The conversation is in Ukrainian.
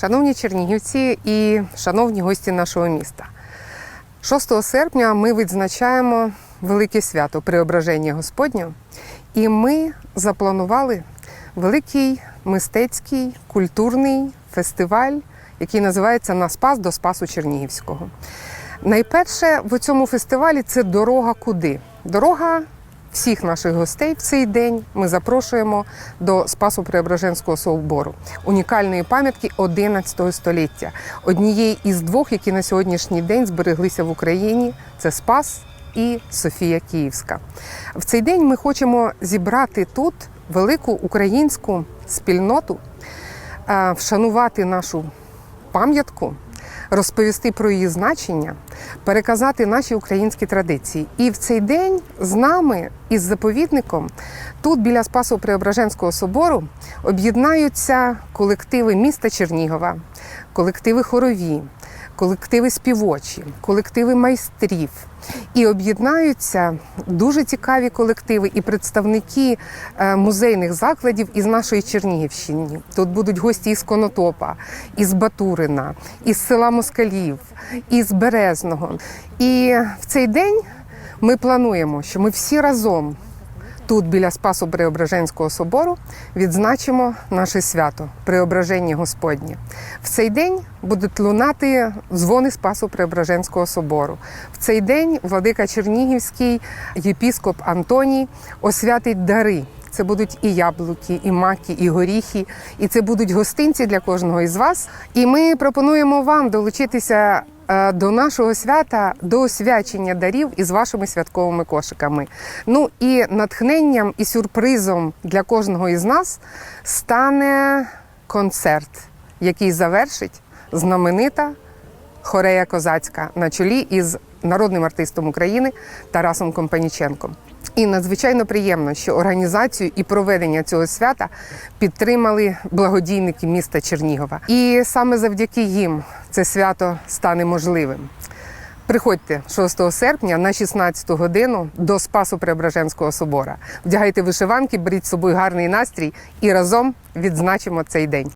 Шановні чернігівці і шановні гості нашого міста. 6 серпня ми відзначаємо велике свято Преображення Господнього, і ми запланували великий мистецький культурний фестиваль, який називається На Спас до Спасу Чернігівського. Найперше в цьому фестивалі це дорога куди? Дорога всіх наших гостей в цей день ми запрошуємо до Спасу Преображенського собору, унікальної пам'ятки 11 століття, однієї із двох, які на сьогоднішній день збереглися в Україні. Це Спас і Софія Київська. В цей день ми хочемо зібрати тут велику українську спільноту, е, вшанувати нашу пам'ятку, розповісти про її значення, переказати наші українські традиції. І в цей день з нами із заповідником тут біля Спасу Преображенського собору об'єднаються колективи міста Чернігова, колективи хорові, колективи співочі, колективи майстрів. І об'єднаються дуже цікаві колективи і представники е, музейних закладів із нашої Чернігівщини. Тут будуть гості із Конотопа, із Батурина, із села Москалів, із Березного. І в цей день ми плануємо, що ми всі разом тут, біля Спасу Преображенського собору, відзначимо наше свято Преображення Господнє. В цей день будуть лунати дзвони Спасу Преображенського собору. В цей день владика Чернігівський єпіскоп Антоній освятить дари. Це будуть і яблуки, і маки, і горіхи, і це будуть гостинці для кожного із вас. І ми пропонуємо вам долучитися до нашого свята, до освячення дарів із вашими святковими кошиками. Ну і натхненням і сюрпризом для кожного із нас стане концерт, який завершить знаменита хорея козацька на чолі із народним артистом України Тарасом Компаніченком. І надзвичайно приємно, що організацію і проведення цього свята підтримали благодійники міста Чернігова. І саме завдяки їм це свято стане можливим. Приходьте 6 серпня на 16 годину до Спасу Преображенського собора. Вдягайте вишиванки, беріть з собою гарний настрій і разом відзначимо цей день.